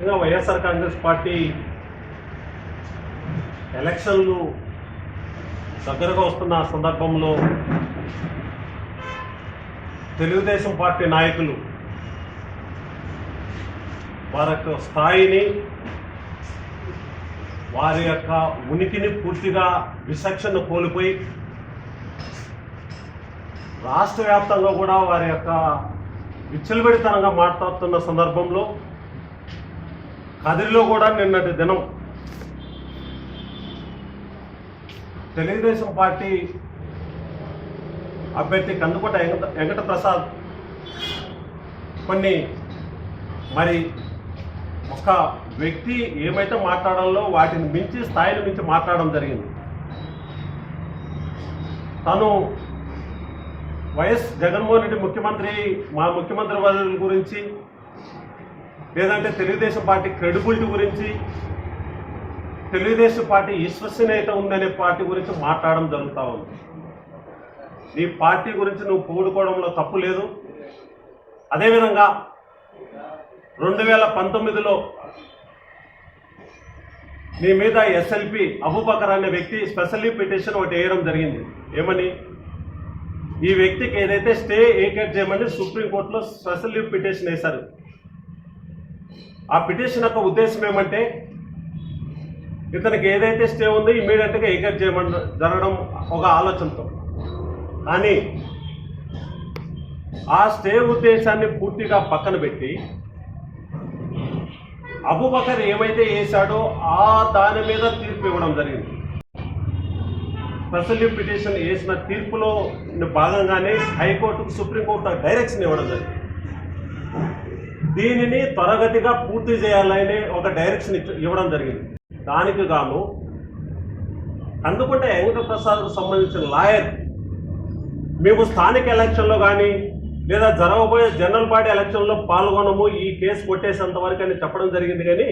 YSR Congress party ఎలక్షన్లు దగ్గరగా వస్తున్న సందర్భంలో తెలుగుదేశం పార్టీ నాయకులు వారి యొక్క స్థాయిని వారి యొక్క ఉనికిని పూర్తిగా విచక్షణ కోల్పోయి రాష్ట్ర వ్యాప్తంగా కూడా వారి యొక్క విచ్చలబెడితనంగా మాట్లాడుతున్న సందర్భంలో కదిరిలో కూడా నిన్నటి దినం తెలుగుదేశం పార్టీ అభ్యర్థి కందుకోట వెంకట వెంకట ప్రసాద్ కొన్ని మరి ఒక వ్యక్తి ఏమైతే మాట్లాడాలో వాటిని మించి స్థాయిని మించి మాట్లాడడం జరిగింది. తను వైఎస్ జగన్మోహన్ రెడ్డి ముఖ్యమంత్రి మా ముఖ్యమంత్రి వారి గురించి లేదంటే తెలుగుదేశం పార్టీ క్రెడిబిలిటీ గురించి తెలుగుదేశం పార్టీ విశ్వసనీయత ఉందనే పార్టీ గురించి మాట్లాడడం జరుగుతూ ఉంది. నీ పార్టీ గురించి నువ్వు పొగుడుకోవడంలో తప్పు లేదు. అదేవిధంగా రెండు వేల పంతొమ్మిదిలో నీ మీద ఎస్ఎల్పి అబూబకర్ అనే వ్యక్తి స్పెషల్లీ పిటిషన్ ఒకటి వేయడం జరిగింది. ఏమని? ఈ వ్యక్తికి ఏదైతే స్టే ఏకేట్ చేయమని సుప్రీంకోర్టులో స్పెషల్ పిటిషన్ వేశారు. ఆ పిటిషన్ యొక్క ఉద్దేశం ఏమంటే ఇతనికి ఏదైతే స్టే ఉందో ఇమీడియట్గా ఏకర్ చేయమని జరగడం ఒక ఆలోచనతో. కానీ ఆ స్టే ఉద్దేశాన్ని పూర్తిగా పక్కన పెట్టి అబుబకర్ ఏమైతే వేశాడో ఆ దాని మీద తీర్పు ఇవ్వడం జరిగింది. స్పెషల్ పిటిషన్ వేసిన తీర్పులో భాగంగానే హైకోర్టుకు సుప్రీంకోర్టు డైరెక్షన్ ఇవ్వడం జరిగింది. దీనిని త్వరగతిగా పూర్తి చేయాలని ఒక డైరెక్షన్ ఇవ్వడం జరిగింది. దానికి గాను అందుకుంటే వెంకటప్రసాద్కు సంబంధించిన లాయర్ మేము స్థానిక ఎలక్షన్లో కానీ లేదా జరగబోయే జనరల్ పార్టీ ఎలక్షన్లో పాల్గొనము ఈ కేసు కొట్టేసేంత వరకు అని చెప్పడం జరిగింది కానీ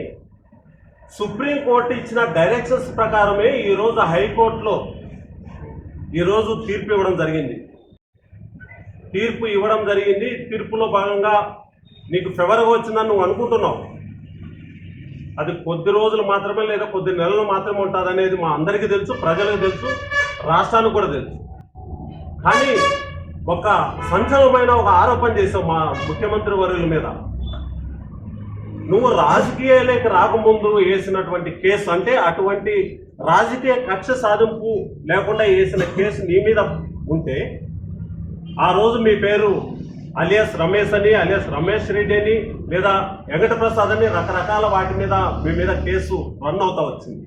సుప్రీంకోర్టు ఇచ్చిన డైరెక్షన్స్ ప్రకారమే ఈరోజు హైకోర్టులో ఈరోజు తీర్పు ఇవ్వడం జరిగింది. తీర్పు ఇవ్వడం జరిగింది. తీర్పులో భాగంగా నీకు ఫేవర్గా వచ్చిందని నువ్వు అనుకుంటున్నావు. అది కొద్ది రోజులు మాత్రమే లేదా కొద్ది నెలలు మాత్రమే ఉంటుంది అనేది మా అందరికీ తెలుసు ప్రజలకు తెలుసు రాష్ట్రానికి కూడా తెలుసు. కానీ ఒక సంచలనమైన ఒక ఆరోపణ చేసావు మా ముఖ్యమంత్రి వర్యుల మీద. నువ్వు రాజకీయాలకు రాకముందు వేసినటువంటి కేసు అంటే అటువంటి రాజకీయ కక్ష సాధింపు లేకుండా వేసిన కేసు నీ మీద ఉంటే ఆ రోజు మీ పేరు అలియాస్ రమేష్ అని అలియాస్ రమేష్ రెడ్డి అని లేదా వెంకట ప్రసాద్ అని రకరకాల వాటి మీద మీ మీద కేసు రన్ అవుతా వచ్చింది.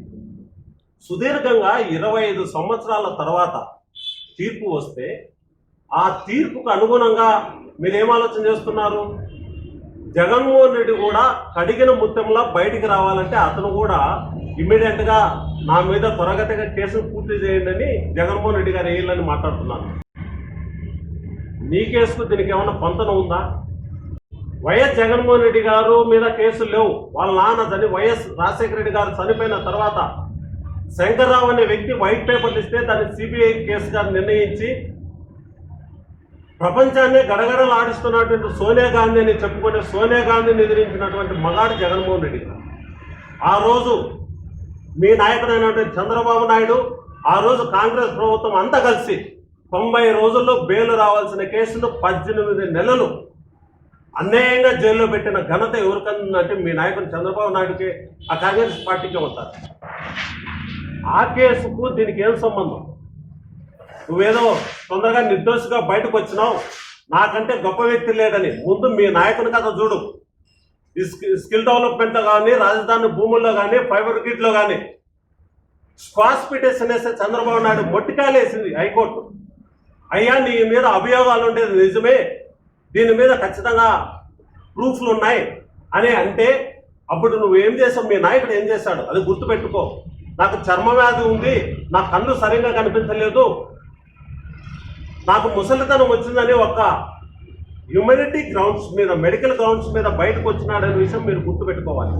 సుదీర్ఘంగా ఇరవై ఐదు సంవత్సరాల తర్వాత తీర్పు వస్తే ఆ తీర్పుకు అనుగుణంగా మీరు ఏం ఆలోచన చేస్తున్నారు? జగన్మోహన్ రెడ్డి కూడా కడిగిన ముత్యంలా బయటికి రావాలంటే అతను కూడా ఇమ్మీడియట్గా నా మీద త్వరగతిగా కేసును పూర్తి చేయండి అని జగన్మోహన్ రెడ్డి గారు వేయాలని మాట్లాడుతున్నారు. నీ కేసుకు దీనికి ఏమన్నా పొంతన ఉందా? వైఎస్ జగన్మోహన్ రెడ్డి గారు మీద కేసులు లేవు. వాళ్ళ నాన్న చని వైఎస్ రాజశేఖర రెడ్డి గారు చనిపోయిన తర్వాత శంకర్రావు అనే వ్యక్తి వైట్ పేపర్లు ఇస్తే దాన్ని సిబిఐ కేసుగా నిర్ణయించి ప్రపంచాన్ని గడగడలాడిస్తున్నటువంటి సోనియా గాంధీ అని చెప్పుకునే సోనియా గాంధీని ఎదిరించినటువంటి మగాడు జగన్మోహన్ రెడ్డి గారు. ఆ రోజు మీ నాయకుడైనటువంటి చంద్రబాబు నాయుడు ఆ రోజు కాంగ్రెస్ ప్రభుత్వం అంతా కలిసి తొంభై రోజుల్లో బెయిల్ రావాల్సిన కేసులు పద్దెనిమిది నెలలు. అన్యాయంగా జైల్లో పెట్టిన ఘనత ఎవరికందంటే మీ నాయకుడు చంద్రబాబు నాయుడుకి ఆ కాంగ్రెస్ పార్టీకే ఉంటారు ఆ కేసుకు దీనికి ఏం సంబంధం? నువ్వేదో తొందరగా నిర్దోషిగా బయటకు వచ్చినావు. నాకంటే గొప్ప వ్యక్తి లేడని. ముందు మీ నాయకుని కథ చూడు. స్కిల్ డెవలప్మెంట్లో కానీ రాజధాని భూముల్లో కానీ ఫైబర్ గ్రిడ్లో కానీ. స్క్వాష్ పిటిషన్ వేస్తే చంద్రబాబు నాయుడు మొట్టికాయలేసింది హైకోర్టు. అయ్యా నీ మీద అభియోగాలు ఉండేది నిజమే. దీని మీద ఖచ్చితంగా ప్రూఫ్లు ఉన్నాయి అని అంటే అప్పుడు నువ్వు ఏం చేసావు? మీ నాయకుడు ఏం చేశాడు? అది గుర్తుపెట్టుకో. నాకు చర్మ వ్యాధి ఉంది నా కళ్ళు సరిగ్గా కనిపించలేదు. నాకు ముసలితనం వచ్చిందని ఒక హ్యూమనిటీ గ్రౌండ్స్ మీద మెడికల్ గ్రౌండ్స్ మీద బయటకు వచ్చినాడనే విషయం మీరు గుర్తుపెట్టుకోవాలి.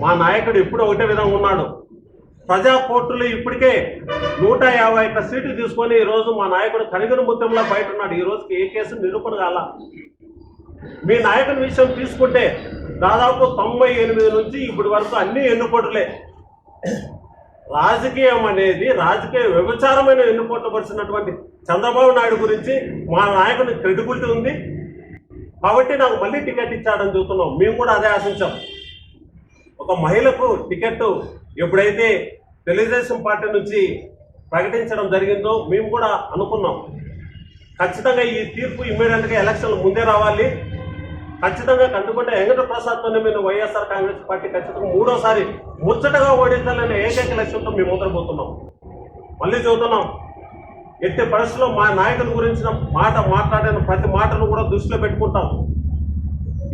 మా నాయకుడు ఎప్పుడు ఒకటే విధంగా ఉన్నాడు. ప్రజా కోర్టులు ఇప్పటికే నూట యాభై ఒక్క సీట్లు తీసుకొని ఈరోజు మా నాయకుడు కనిగిన ముద్దంలో బయట ఉన్నాడు. ఈ రోజుకి ఏ కేసు నిరూపణ కాల మీ నాయకుని విషయం తీసుకుంటే దాదాపు తొంభై ఎనిమిది నుంచి ఇప్పటి వరకు అన్ని ఎన్నుకోట్లే రాజకీయం అనేది రాజకీయ వ్యభిచారమైన ఎన్నుకోటపరిచినటువంటి చంద్రబాబు నాయుడు గురించి మా నాయకుని క్రెడిబిలిటీ ఉంది. కాబట్టి నాకు మళ్ళీ టికెట్ ఇచ్చాడని చూస్తున్నాం మేము కూడా అదే ఆశించాం. ఒక మహిళకు టికెట్ ఎప్పుడైతే తెలుగుదేశం పార్టీ నుంచి ప్రకటించడం జరిగిందో మేము కూడా అనుకున్నాం. ఖచ్చితంగా ఈ తీర్పు ఇమ్మీడియట్గా ఎలక్షన్లు ముందే రావాలి. ఖచ్చితంగా కందుకుంటే వెంకట ప్రసాద్తోనే మేము వైఎస్ఆర్ కాంగ్రెస్ పార్టీ ఖచ్చితంగా మూడోసారి ముచ్చటగా ఓడించాలనే ఏకైక లక్ష్యంతో మేము ముందరపోతున్నాం మళ్ళీ చదువుతున్నాం ఎట్టి పరిస్థితుల్లో మా నాయకుల గురించిన మాట మాట్లాడిన ప్రతి మాటను కూడా దృష్టిలో పెట్టుకుంటాం.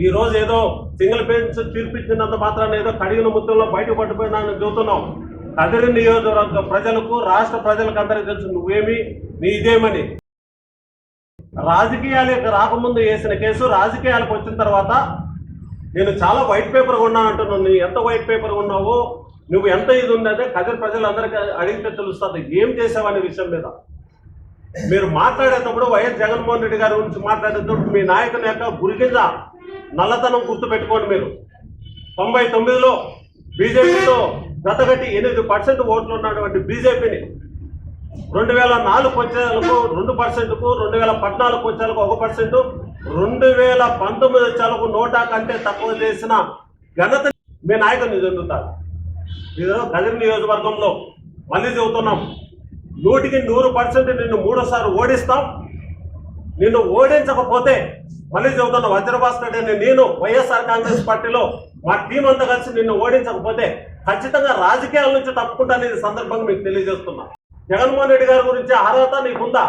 ఈ రోజు ఏదో సింగిల్ బెంచ్ తీర్పిచ్చినంత మాత్రాన్ని ఏదో కడిగిన ముత్యంలో బయట పడిపోయినానని చెబుతున్నాం కదిరి నియోజకవర్గ ప్రజలకు రాష్ట్ర ప్రజలకు అందరికీ తెలుసు నువ్వేమి నీ ఇదేమని రాజకీయాలకు రాకముందు వేసిన కేసు రాజకీయాలకు వచ్చిన తర్వాత నేను చాలా వైట్ పేపర్ కొన్నా అంటున్నాను నువ్వు ఎంత వైట్ పేపర్ ఉన్నావు నువ్వు ఎంత ఇది ఉందంటే కదిరి ప్రజలందరికీ అడిగితే తెలుస్తుంది. ఏం చేసావనే విషయం మీద. మీరు మాట్లాడేటప్పుడు వైఎస్ జగన్మోహన్ రెడ్డి గారి గురించి మాట్లాడేటప్పుడు మీ నాయకుని యొక్క గురికింద నల్లతనం గుర్తు పెట్టుకోండి మీరు. తొంభై తొమ్మిదిలో బీజేపీతో గతగట్టి ఎనిమిది పర్సెంట్ ఓట్లు ఉన్నటువంటి బీజేపీని రెండు వేల నాలుగు వచ్చేలకు రెండు పర్సెంట్కు రెండు వేల పద్నాలుగు వచ్చేలకు ఒక పర్సెంట్ రెండు వేల పంతొమ్మిది వచ్చేలకు నోటా కంటే తక్కువ చేసిన ఘనత మీ నాయకుని చెందుతారు. ఇది కదిరి నియోజకవర్గంలో మళ్ళీ చెబుతున్నాం నూటికి నూరు పర్సెంట్ నిన్ను మూడోసారి ఓడిస్తాం నిన్ను ఓడించకపోతే మళ్ళీ చెబుతున్న వజ్రభాస్కర్ రెడ్డి నేను వైఎస్ఆర్ కాంగ్రెస్ పార్టీలో మా టీం అంతా కలిసి నిన్ను ఓడించకపోతే ఖచ్చితంగా రాజకీయాల నుంచి తప్పుకుంటాను ఈ సందర్భంగా మీకు తెలియజేస్తున్నా. జగన్మోహన్ రెడ్డి గారి గురించి అర్హత నీకుందా?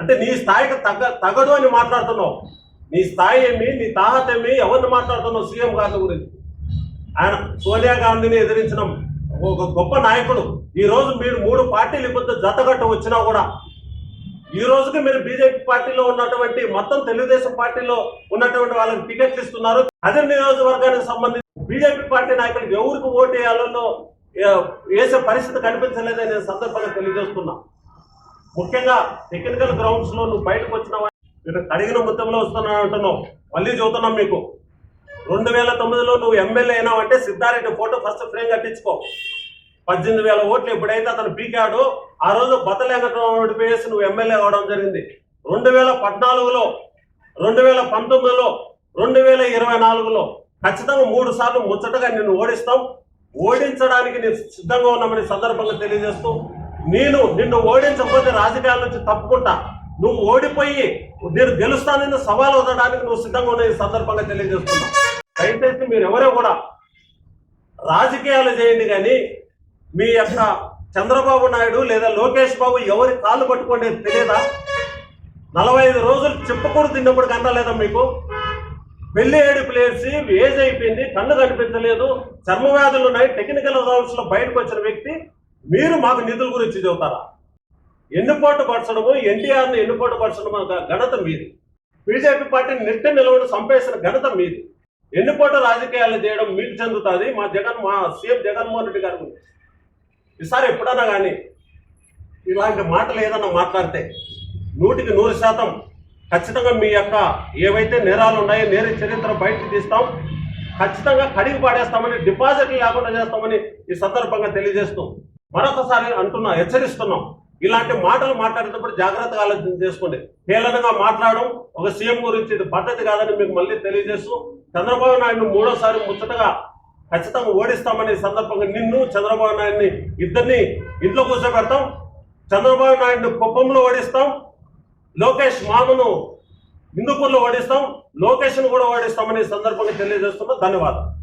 అంటే నీ స్థాయికి తగ్గ తగదు అని మాట్లాడుతున్నావు. నీ స్థాయి ఏమి నీ తాహత ఏమి ఎవరిని మాట్లాడుతున్నావు సీఎం గారి గురించి? ఆయన సోనియా గాంధీని ఎదిరించిన ఒక గొప్ప నాయకుడు. ఈరోజు మీరు మూడు పార్టీలు ఇబ్బంది జతగట్ట వచ్చినా కూడా ఈ రోజుకి మీరు బీజేపీ పార్టీలో ఉన్నటువంటి మొత్తం తెలుగుదేశం పార్టీలో ఉన్నటువంటి వాళ్ళకి టికెట్లు ఇస్తున్నారు. అదే నియోజకవర్గానికి సంబంధించి బీజేపీ పార్టీ నాయకులకు ఎవరికి ఓటు వేయాలో వేసే పరిస్థితి కనిపించలేదని నేను సందర్భంగా తెలియజేస్తున్నా. ముఖ్యంగా టెక్నికల్ గ్రౌండ్స్లో నువ్వు బయటకు వచ్చినావా నేను కడిగిన మొత్తంలో వస్తున్నాను అంటున్నావు. మళ్ళీ చూస్తున్నాం మీకు. రెండు వేల తొమ్మిదిలో నువ్వు ఎమ్మెల్యే అయినావంటే సిద్ధారెడ్డి ఫోటో ఫస్ట్ ఫ్రేమ్ కట్టించుకో. పద్దెనిమిది వేల ఓట్లు ఎప్పుడైతే అతను పీకాడో ఆ రోజు బతలేంకటరావుడి పేసి నువ్వు ఎమ్మెల్యే అవడం జరిగింది. రెండు వేల పద్నాలుగులో రెండు వేల పంతొమ్మిదిలో రెండు వేల ఇరవై నాలుగులో ఖచ్చితంగా మూడు సార్లు ముచ్చటగా నిన్ను ఓడిస్తాం. ఓడించడానికి నేను సిద్ధంగా ఉన్నామని సందర్భంగా తెలియజేస్తూ నేను నిన్ను ఓడించకపోతే రాజకీయాల నుంచి తప్పుకుంటా. నువ్వు ఓడిపోయి నేను గెలుస్తానని సవాల్ వదడానికి నువ్వు సిద్ధంగా ఉన్న ఈ సందర్భంగా తెలియజేస్తున్నా. దయచేసి మీరు ఎవరో కూడా రాజకీయాలు చేయండి కానీ మీ యొక్క చంద్రబాబు నాయుడు లేదా లోకేష్ బాబు ఎవరి కాళ్ళు పట్టుకోండి తెలియదా? నలభై ఐదు రోజులు చెప్పుకూడు తిన్నప్పుడు కన్నా లేదా మీకు? పెళ్ళి ఏడుపు లేచి ఏజ్ అయిపోయింది కళ్ళు కనిపించలేదు చర్మ వ్యాధులు ఉన్నాయి టెక్నికల్ రౌండ్స్లో బయటకు వచ్చిన వ్యక్తి మీరు మాకు నిధుల గురించి చెబుతారా? ఎన్నుపోటు పరచడము ఎన్టీఆర్ని ఎన్నుపోటు పరచడము ఘనత మీది. బీజేపీ పార్టీని నిట్ట నిలవడం సంపేసిన ఘనత మీది. ఎన్నుపోటు రాజకీయాలు చేయడం మీకు చెందుతుంది? మా జగన్ మా సీఎం జగన్మోహన్ రెడ్డి గారు ఈసారి ఎప్పుడన్నా కానీ ఇలాంటి మాటలు ఏదన్నా మాట్లాడితే నూటికి నూరు శాతం ఖచ్చితంగా మీ యొక్క ఏవైతే నేరాలు ఉన్నాయో నేర చరిత్ర బయటకు తీస్తాం. ఖచ్చితంగా కడిగి పాడేస్తామని డిపాజిట్లు లేకుండా చేస్తామని ఈ సందర్భంగా తెలియజేస్తూ మరొకసారి అంటున్నా హెచ్చరిస్తున్నాం. ఇలాంటి మాటలు మాట్లాడేటప్పుడు జాగ్రత్తగా ఆలోచన చేసుకోండి. హేళనగా మాట్లాడడం ఒక సీఎం గురించి ఇది పద్ధతి కాదని మీకు మళ్ళీ తెలియజేస్తూ చంద్రబాబు నాయుడు మూడోసారి ముచ్చటగా ఖచ్చితంగా ఓడిస్తామని సందర్భంగా నిన్ను చంద్రబాబు నాయుడిని ఇద్దరిని ఇంట్లో కూర్చోబెడతాం. చంద్రబాబు నాయుడిని కుప్పంలో ఓడిస్తాం. లోకేష్ మామను హిందూపూర్లో ఓడిస్తాం. లోకేష్ను కూడా ఓడిస్తామని సందర్భంగా తెలియజేస్తున్నా ధన్యవాదాలు.